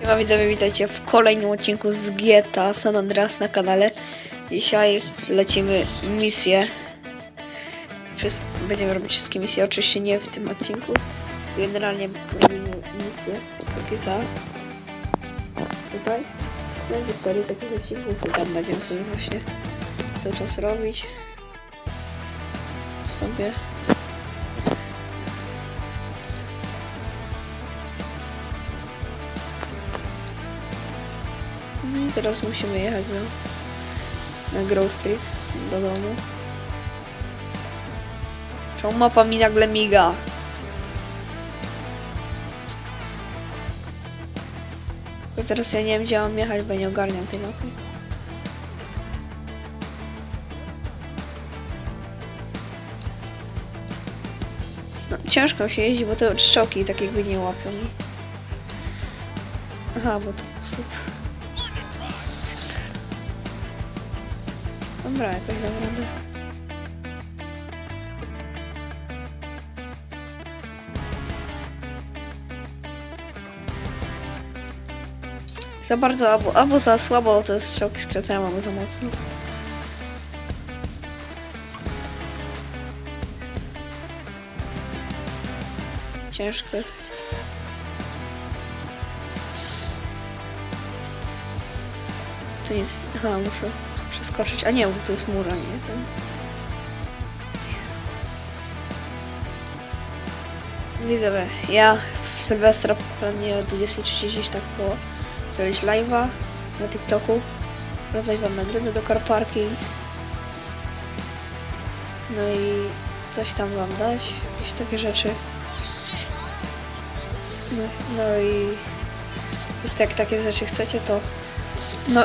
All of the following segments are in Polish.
Siema widzowie, witajcie w kolejnym odcinku z GTA San Andreas na kanale. Dzisiaj lecimy misję. Będziemy robić wszystkie misje, oczywiście nie w tym odcinku. Generalnie robimy misję GTA. Tutaj. Będzie serii takich odcinków i tam będziemy sobie właśnie cały czas robić. Sobie. Teraz musimy jechać na, na Grove Street do domu. Czemu mapa mi nagle miga? Bo teraz ja nie wiem gdzie mam jechać, bo nie ogarniam tej mapy. No, ciężko się jeździ, bo te strzałki tak jakby nie łapią. mi. Aha, bo to sposób. Dobra, jakoś dam radę. Za bardzo, albo, albo za słabo te strzałki skracają, albo za mocno. Ciężko. Tu jest... Aha, muszę tu przeskoczyć. A nie, bo to jest mura, nie? Ten. Widzowie, ja w Sylwestra planuję o 23 gdzieś tak było zrobić live'a na TikToku. Rozdać wam nagrody do karparki. No i coś tam wam dać, jakieś takie rzeczy. No, no i prostu jak takie rzeczy chcecie, to no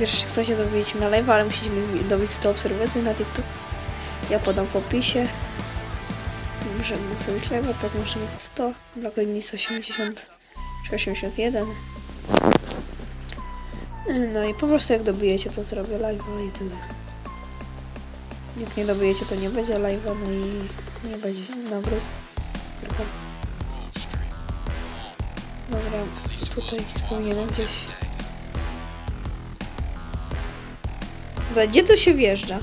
jak rzeczy chcecie to wbić na live, ale musicie dobić 100 obserwacji na TikTok. Ja podam w opisie. Żeby mógł zrobić live, tak muszę mieć 100. Brakuje mi 80 czy 81. No i po prostu jak dobijecie, to zrobię live'a i tyle. Jak nie dobijecie, to nie będzie live'a, no i nie będzie nawrót. Dobra, tutaj powinienem gdzieś... Dobra, Gdzie to się wjeżdża?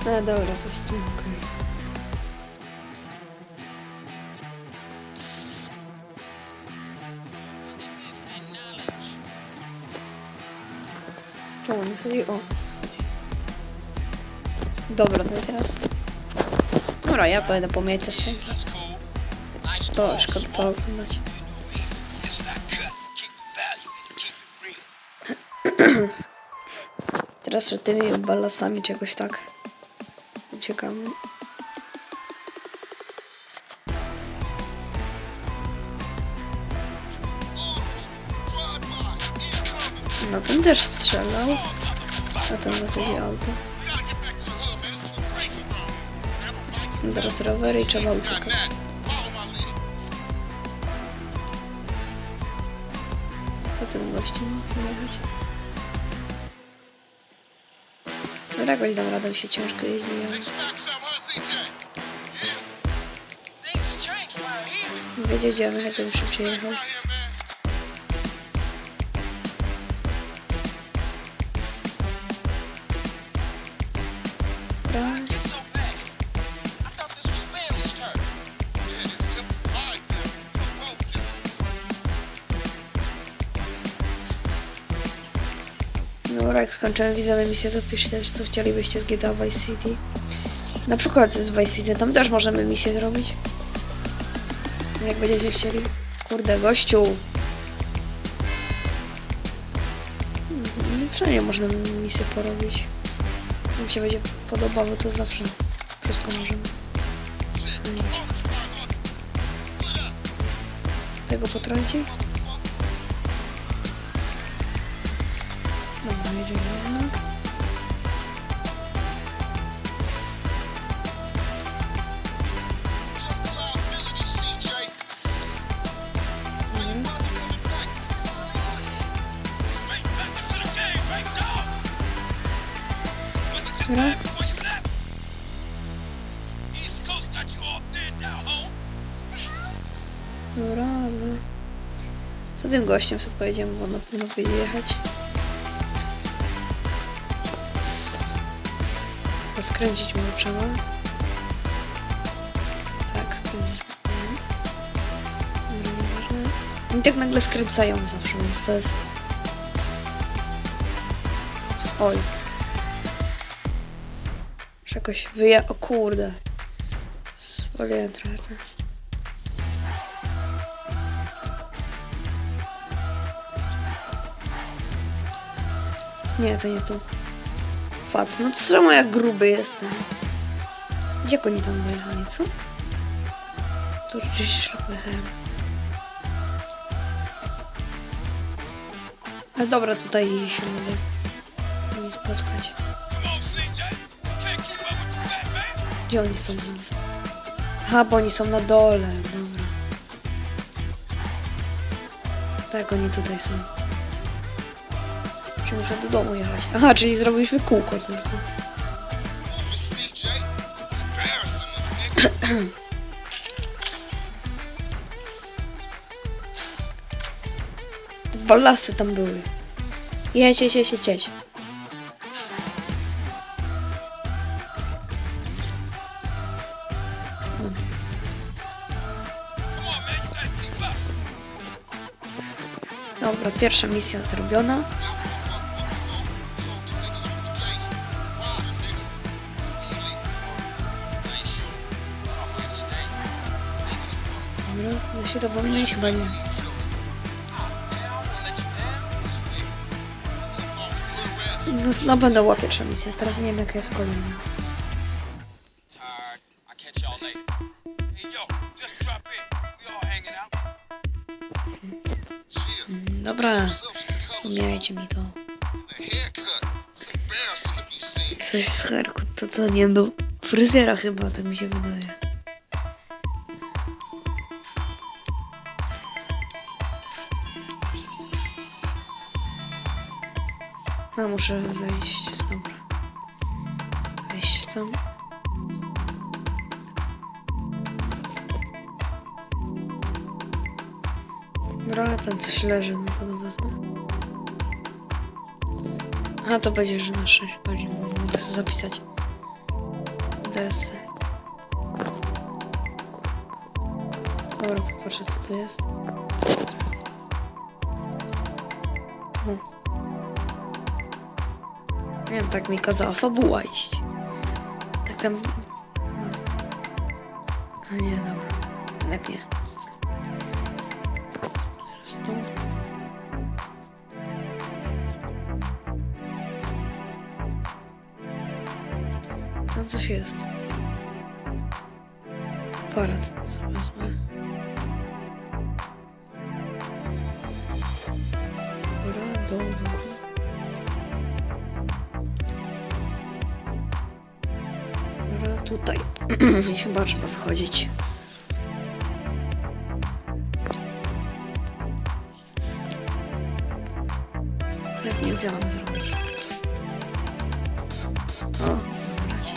A dobra, to jest tu, okej. Czemu nie sobie... O, schodzi. Dobra, no i teraz... Dobra, ja będę pomijać te scenki. To szkoda to oglądać. Teraz przed tymi balasami czegoś tak uciekamy. No ten też strzelał. A ten w zasadzie auto. Teraz rowery i trzeba uciekać. Tym gościem jechać? No jakoś dam radę, się ciężko jeździ. Wiedział gdzie to bym szybciej jechał. Jak skończyłem wizowe misje, to piszcie też, co chcielibyście z GTA Vice City. Na przykład z Vice City, tam też możemy misję zrobić. Jak będziecie chcieli. Kurde, gościu. Wszędzie można misję porobić. Jak się będzie podobało, to zawsze wszystko możemy. Mm. Tego potrąci? Tym gościem sobie pojedziemy, bo na pewno będzie jechać. A skręcić może trzeba. Tak, skręcić. Dobra, nieważne. Oni tak nagle skręcają zawsze, więc to jest... Oj. Muszę jakoś wyje... O kurde. Spaliłem trochę. Nie, to nie tu. Fat. No czemu ja gruby jestem? Gdzie oni tam dojechali, co? Tu gdzieś pojechałem. Ale dobra, tutaj się mogę nie spotkać. Gdzie oni są? Aha, bo oni są na dole. Dobra. Tak, oni tutaj są. Czy muszę do domu jechać? Aha, czyli zrobiliśmy kółko tylko. Ballasy tam były. Jedź, jedź, jedź, jedź. Dobra, pierwsza misja zrobiona. Się to chyba nie. No, będę była pierwsza. Teraz nie wiem jaka jest kolejna. Dobra, umiejcie mi to. Coś z herku, to to nie do fryzjera chyba, tak mi się wydaje. No muszę zejść, dobra. Wejść tam. Dobra, tam coś leży, no to wezmę. A to będzie, że na 6 bardziej mogę sobie zapisać. DS. Dobra, popatrzę co to jest. Nie wiem, tak mi kazała fabuła iść. Tak tam... No. A nie, dobra. Jednak nie. Teraz tu. Tam coś jest. Aparat wezmę. Dobra, dobra. Tutaj. I chyba trzeba wchodzić. Teraz nie mam zrobić. O, dobra, ci.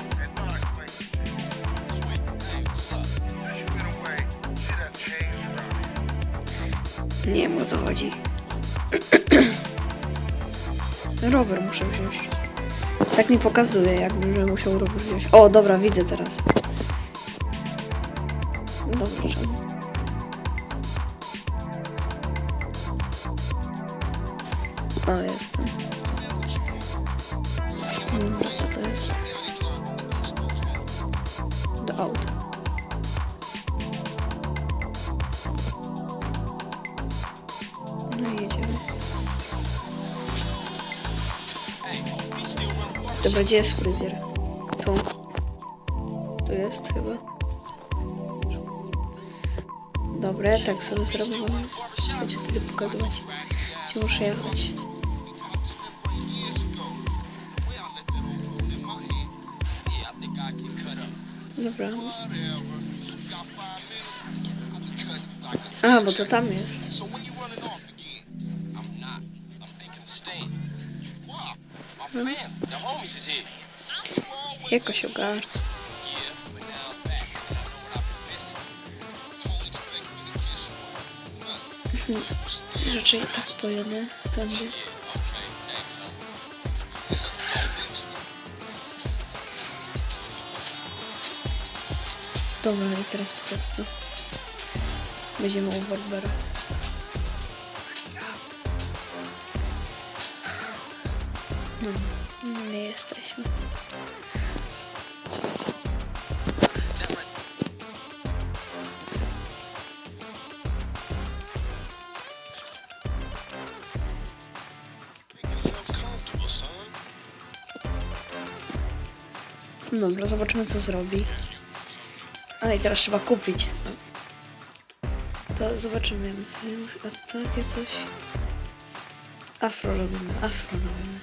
Nie wiem o co chodzi. rower muszę wziąć. Tak mi pokazuje, jakbym że musiał wziąć. O, dobra, widzę teraz. Dobra, Dobra, gdzie jest fryzjer? Tu. Tu jest chyba. Dobra, ja tak sobie zrobię. Będzie wtedy pokazywać. Gdzie muszę jechać. Yeah, I think I get cut up. Dobra. A, bo to tam jest. To kiss you. Raczej tak pojadę tędy. Dobra, i teraz po prostu będziemy u Barbara. No, nie jesteśmy. Dobra, zobaczymy co zrobi. A i teraz trzeba kupić. To zobaczymy. jakby sobie A takie coś. Afro robimy, afro robimy.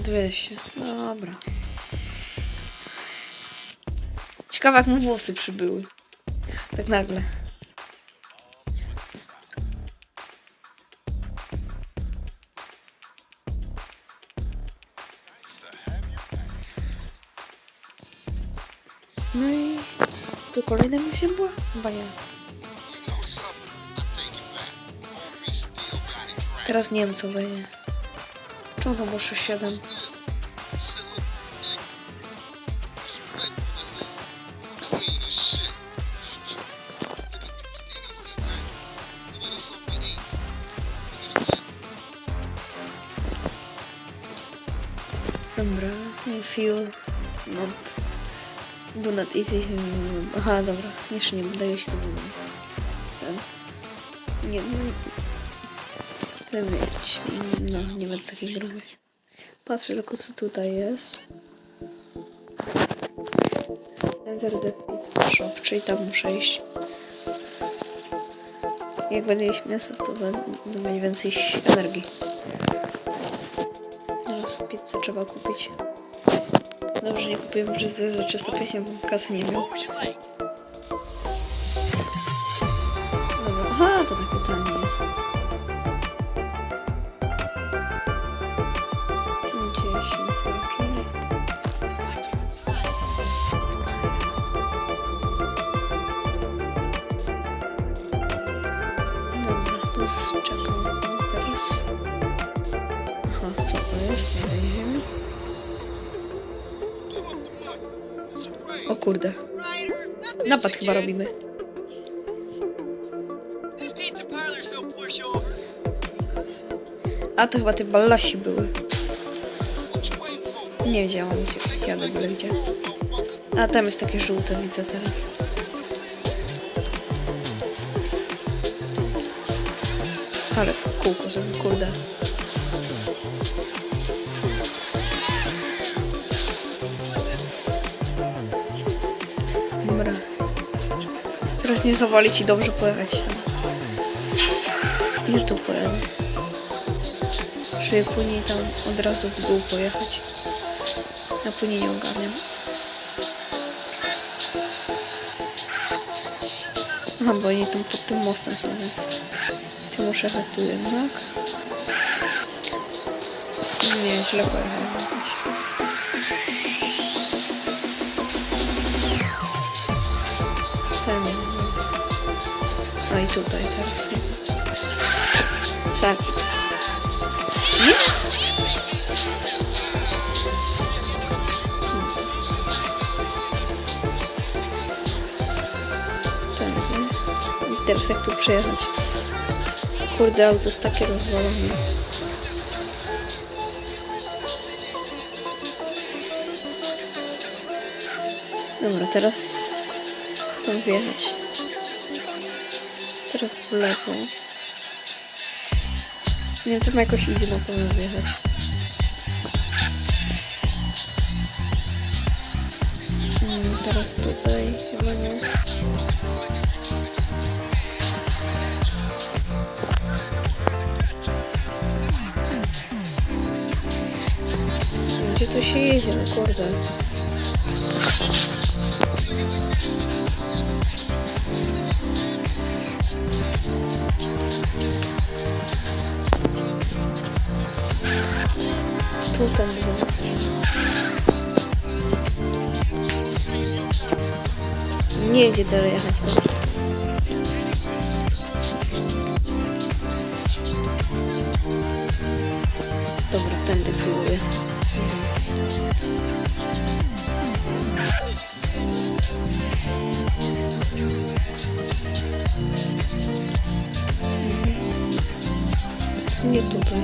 200. Dobra. Ciekawe jak mu włosy przybyły. Tak nagle. To. No i tu kolejna misja była? Chyba nie. Teraz nie wiem co. Ну там больше ще дам. Добре, філ. От. Бунат ізі. Ага, добре. Я ще не даюсь тобі. Так. Ні, ну Ten mieć. No, nie będę takich grubych. Patrzę tylko co tutaj jest. Enter the pizza shop, czyli tam muszę iść. Jak będę jeść mięso, to będę mieć więcej energii. Teraz pizzę trzeba kupić. Dobrze, nie kupiłem przez za 350, bo kasy nie miał. Chyba robimy. A to chyba te ballasi były. Nie wiedziałam gdzie. Jadę byle gdzie. A tam jest takie żółte, widzę teraz. Ale kółko zrobił, kurde. Teraz nie zawalić i dobrze pojechać tam. Ja tu pojadę. Żeby później tam od razu w dół pojechać. A później nie ogarniam. Aha, bo oni tam pod tym mostem są, więc to muszę jechać tu jednak. Nie, źle pojechałem No i tutaj teraz. Tak. Nie? Tak, teraz jak tu przejechać? Kurde, auto jest takie rozwalone. Dobra, teraz tam wjechać. Teraz w lewo. Nie wiem, tam jakoś idzie na pewno wjechać. Mm, teraz tutaj chyba nie. Gdzie to się jedzie, no kurde. Tu ten. Nie wiem gdzie dalej jechać dobrze. Dobra, tędy próbuję. Tutaj.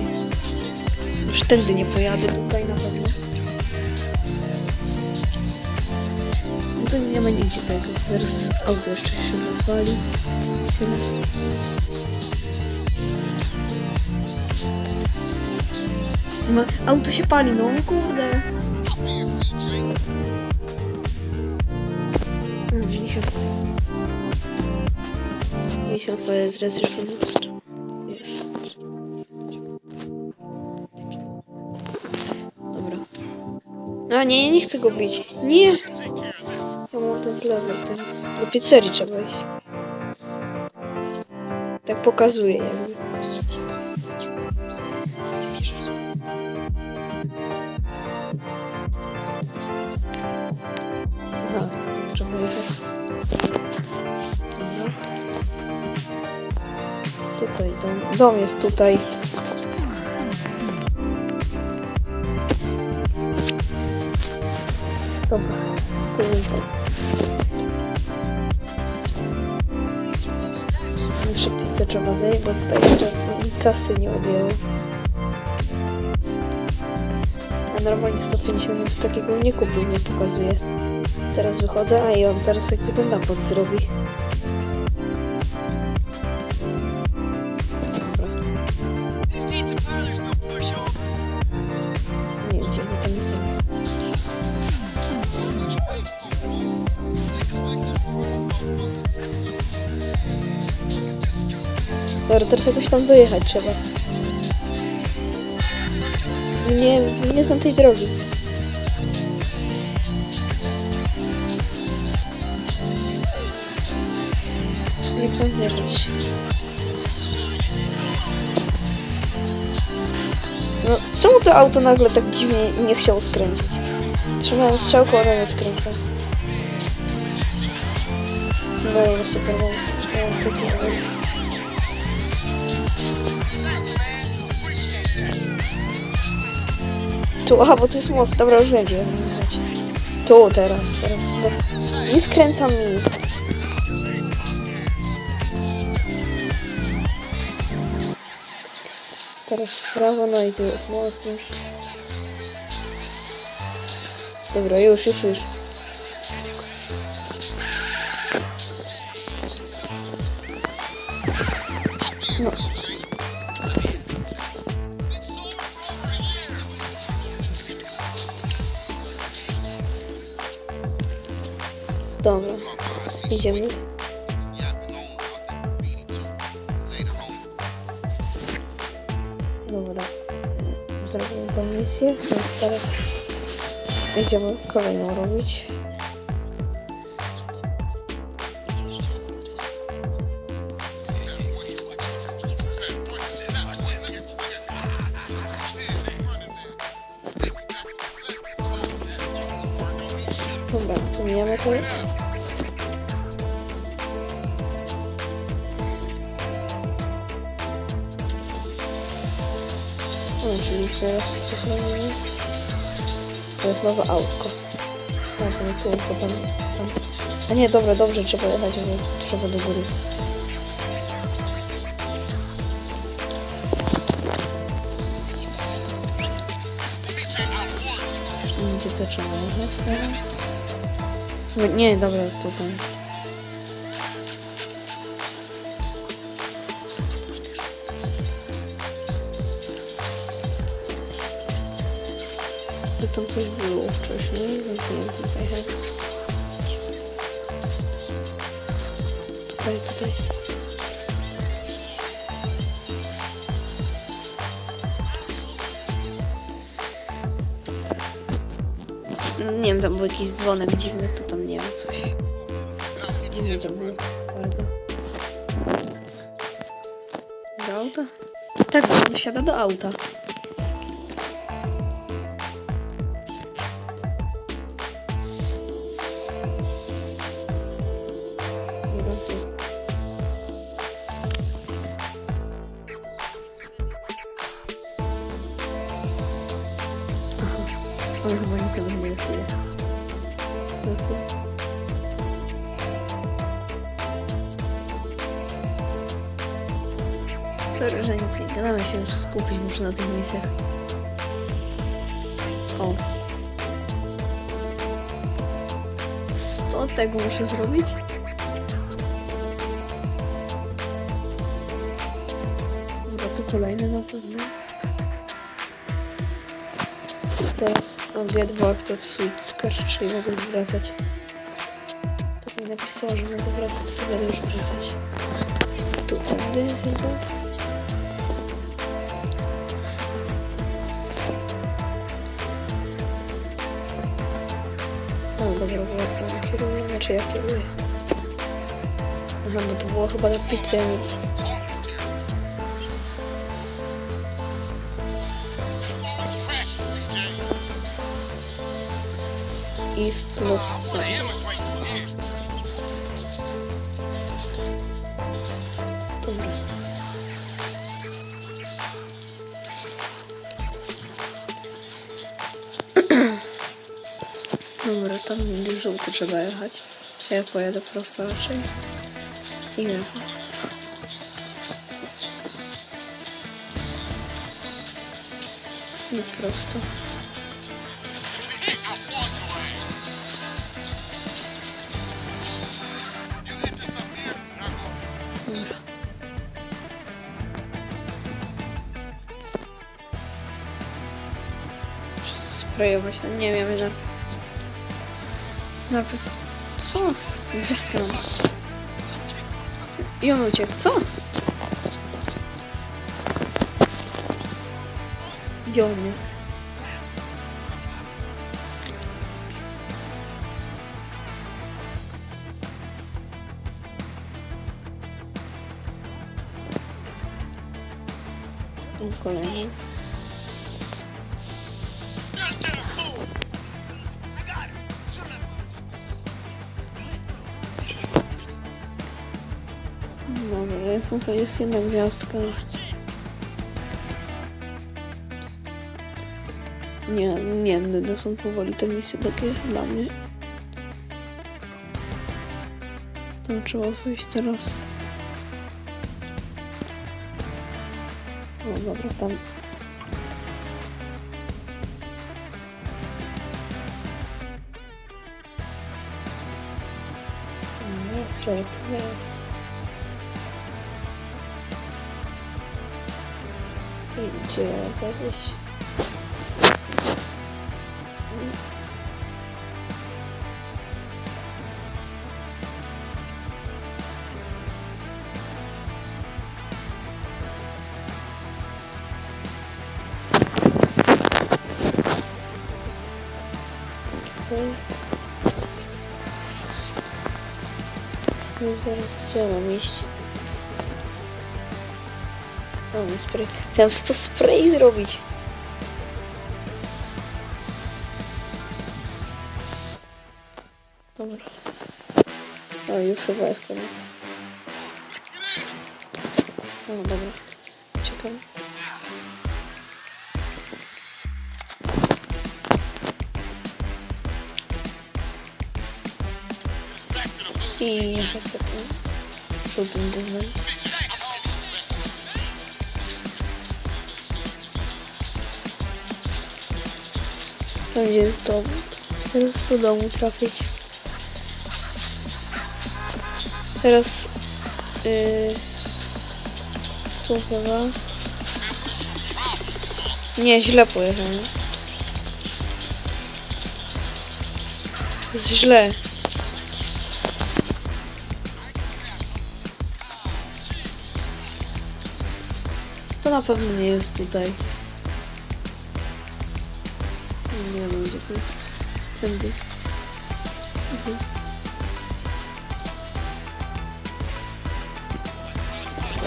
Już tędy nie pojadę, tutaj na pewno. No to nie ma tego. Teraz auto jeszcze się rozwali. Chwilę. Ma, auto się pali, no kurde. Mm, Misiu. Misiu, to jest resolution boost. Jest. A nie, ja nie chcę go bić. Nie! Ja mam ten level teraz. Do pizzerii trzeba iść. Tak pokazuje jakby. Aha, trzeba jechać. Tutaj dom. Dom jest tutaj. Dobra, tutaj. Muszę pizzę trzeba zjeść, bo tutaj jeszcze kasy nie odjęło. A normalnie 150 jest takiego nie kupił, nie pokazuje. Teraz wychodzę, a i on teraz jakby ten napad zrobi. Teraz jakoś tam dojechać trzeba. Nie, nie znam tej drogi. Nie pan zjechać. No, czemu to auto nagle tak dziwnie nie chciało skręcić? Trzymałem strzałką, ale nie skręca. Dobra, super, mam, mam taki Tu, aha, bo tu jest most. Dobra, już będzie. Tu, teraz, teraz. Nie skręcam mi. Teraz w prawo, no i tu jest most już. Dobra, już, już, już. Idziemy. Dobra. Zrobimy tą misję, więc teraz idziemy kolejną robić. Dobra, pomijamy to. Zaraz cofamy. To jest nowe autko. A, tu, tylko tam, tam. A nie, dobra, dobrze, trzeba jechać, bo trzeba do góry. Gdzie to trzeba jechać teraz? Nie, dobra, tutaj. Bo tam coś było wcześniej, więc nie jak pojechać. Tutaj, tutaj. Nie wiem, tam był jakiś dzwonek dziwny, to tam nie wiem, coś. Dziwne to było bardzo. Do auta? Tak, on siada do auta. On chyba nic tego nie rysuje. Sensu. Sorry, że nic nie gadamy się już skupić muszę na tych misjach. O. 100 tego muszę zrobić? Dobra, tu kolejny na pewno. Teraz mam to sweet scar, czyli mogę wracać. Tak mi napisało, że mogę wracać, sobie będę już wracać. Tu tędy chyba. O, dobra, bo ja prawie kieruję, znaczy ja kieruję. Aha, bo to było chyba na pizzę. East Lost South. Dobra. Dobra, tam żółty trzeba jechać. Czy ja pojadę prosto raczej? I jechać. Prosto. Sprayować, no nie wiem, ile. Najpierw... Co? Gwiazdkę mam. I on uciekł, co? Gdzie on jest? Kolejny. No to jest jedna gwiazdka. Nie, nie, no są powoli te misje takie dla mnie. Tam trzeba wyjść teraz. O, dobra, tam. Nie, czekaj, to jest. Gdzie jakaś... To jest... No i teraz gdzie mam spray. Chciałem 100 spray zrobić. Dobra. O, już chyba jest koniec. O, dobra. Czekam. I jechać za tym żółtym gównem. Tam gdzie jest dom. Teraz do domu trafić. Teraz yy, tu chyba. Nie, źle pojechałem. Jest źle. To na pewno nie jest tutaj. Tu. Tędy.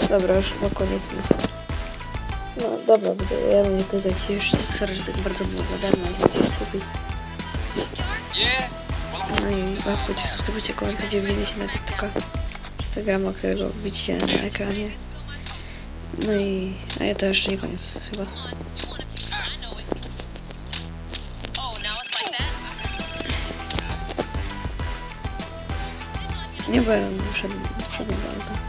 Dobra, już na koniec misji. No dobra, ja będę pokazać ci jeszcze. Sorry, że tak bardzo było gadane, ale? Well, I'm No i łapcie, subskrybujcie, komentujcie, wbijcie na TikToka, Instagrama, którego widzicie na ekranie. No i... A ja to jeszcze nie koniec chyba. Nie byłem, wszedłem, wszedłem do auta.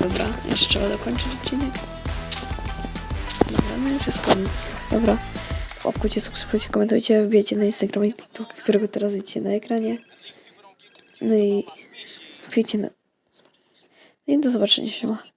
Dobra, jeszcze trzeba dokończyć odcinek. Dobra, no już jest koniec. Dobra. Obkujcie, subskrybujcie, komentujcie, wbijcie na Instagram, którego teraz widzicie na ekranie. No i wbijcie na... No i do zobaczenia, się ma.